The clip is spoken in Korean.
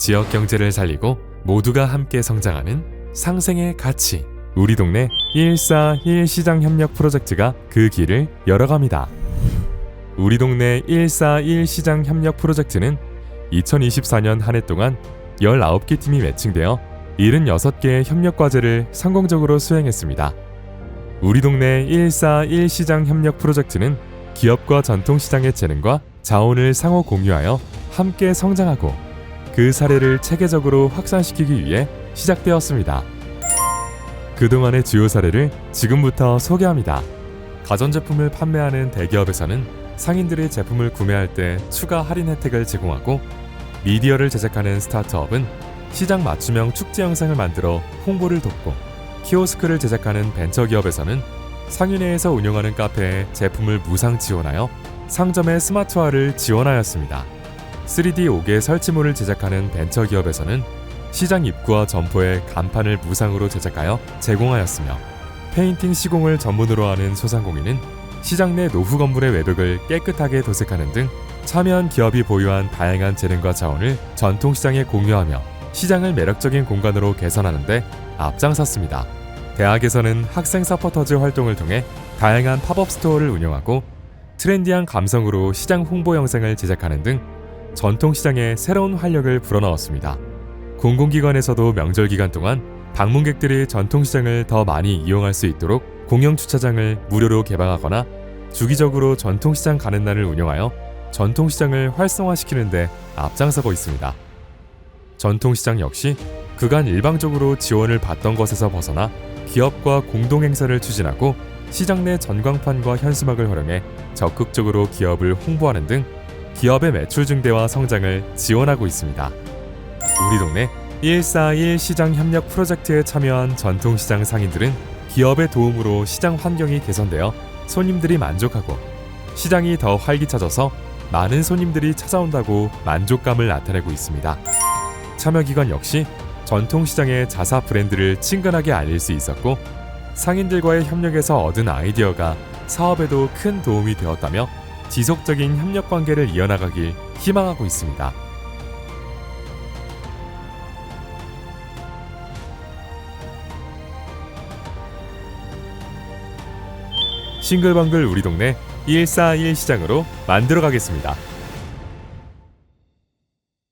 지역 경제를 살리고 모두가 함께 성장하는 상생의 가치. 우리 동네 141 시장 협력 프로젝트가 그 길을 열어갑니다. 우리 동네 141 시장 협력 프로젝트는 2024년 한 해 동안 19개 팀이 매칭되어 76개의 협력 과제를 성공적으로 수행했습니다. 우리 동네 141 시장 협력 프로젝트는 기업과 전통 시장의 재능과 자원을 상호 공유하여 함께 성장하고 그 사례를 체계적으로 확산시키기 위해 시작되었습니다. 그동안의 주요 사례를 지금부터 소개합니다. 가전제품을 판매하는 대기업에서는 상인들이 제품을 구매할 때 추가 할인 혜택을 제공하고 미디어를 제작하는 스타트업은 시장 맞춤형 축제 영상을 만들어 홍보를 돕고 키오스크를 제작하는 벤처기업에서는 상인회에서 운영하는 카페에 제품을 무상 지원하여 상점의 스마트화를 지원하였습니다. 3D 5개 설치물을 제작하는 벤처 기업에서는 시장 입구와 점포에 간판을 무상으로 제작하여 제공하였으며 페인팅 시공을 전문으로 하는 소상공인은 시장 내 노후 건물의 외벽을 깨끗하게 도색하는 등 참여한 기업이 보유한 다양한 재능과 자원을 전통시장에 공유하며 시장을 매력적인 공간으로 개선하는 데 앞장섰습니다. 대학에서는 학생 서포터즈 활동을 통해 다양한 팝업 스토어를 운영하고 트렌디한 감성으로 시장 홍보 영상을 제작하는 등 전통시장에 새로운 활력을 불어넣었습니다. 공공기관에서도 명절 기간 동안 방문객들이 전통시장을 더 많이 이용할 수 있도록 공영 주차장을 무료로 개방하거나 주기적으로 전통시장 가는 날을 운영하여 전통시장을 활성화시키는 데 앞장서고 있습니다. 전통시장 역시 그간 일방적으로 지원을 받던 것에서 벗어나 기업과 공동행사를 추진하고 시장 내 전광판과 현수막을 활용해 적극적으로 기업을 홍보하는 등 기업의 매출 증대와 성장을 지원하고 있습니다. 우리 동네 141 시장 협력 프로젝트에 참여한 전통시장 상인들은 기업의 도움으로 시장 환경이 개선되어 손님들이 만족하고 시장이 더 활기차져서 많은 손님들이 찾아온다고 만족감을 나타내고 있습니다. 참여 기관 역시 전통시장의 자사 브랜드를 친근하게 알릴 수 있었고 상인들과의 협력에서 얻은 아이디어가 사업에도 큰 도움이 되었다며 지속적인 협력 관계를 이어나가길 희망하고 있습니다. 싱글벙글 우리 동네 141 시장으로 만들어 가겠습니다.